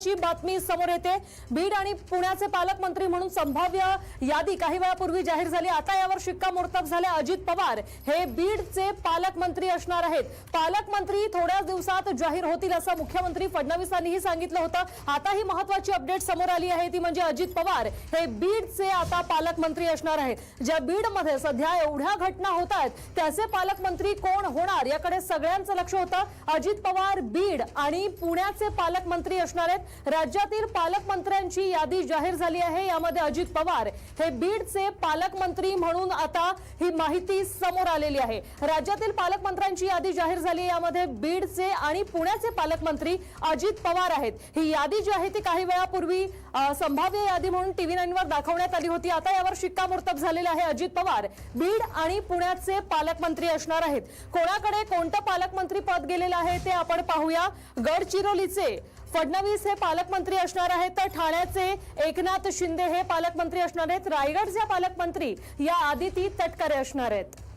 ची बातमी समोर येते. बीड आणि पुण्याचे पालकमंत्री म्हणून संभाव्य यादी काही वेळापूर्वी जाहीर झाली. आता यावर शिक्कामोर्तब झाले. अजित पवार हे बीडचे पालकमंत्री असणार आहेत. पालकमंत्री थोड्याच दिवसात जाहीर होतील असं मुख्यमंत्री फडणवीसांनीही सांगितलं होतं. आता ही महत्वाची अपडेट समोर आली आहे. ती म्हणजे अजित पवार हे बीडचे आता पालकमंत्री असणार आहेत. ज्या बीडमध्ये सध्या एवढ्या घटना होत आहेत त्याचे पालकमंत्री कोण होणार? याकडे सगळ्यांचं लक्ष होतं. अजित पवार बीड आणि पुण्याचे पालकमंत्री असणार आहेत. राज्यातील पालकमंत्र्यांची यादी जाहीर झाली आहे. यामध्ये अजित पवार हे बीडचे पालकमंत्री म्हणून आता ही माहिती समोर आलेली आहे. राज्यातील पालकमंत्र्यांची यादी जाहीर झाली यामध्ये बीडचे आणि पुण्याचे पालकमंत्री अजित पवार आहेत. ही यादी जी आहे ती काही वेळापूर्वी संभाव्य यादी म्हणून टीव्ही नाईनवर दाखवण्यात आली होती. आता यावर शिक्कामोर्तब झालेला आहे. अजित पवार बीड आणि पुण्याचे पालकमंत्री असणार आहेत. कोणाकडे कोणतं पालकमंत्री पद गेलेलं आहे ते आपण पाहूया. गडचिरोलीचे फडणवीस हे पालकमंत्री असणार आहेत तर ठाण्याचे एकनाथ शिंदे हे पालकमंत्री असणार आहेत रायगडचे पालकमंत्री या आदिती तटकरे असणार आहेत.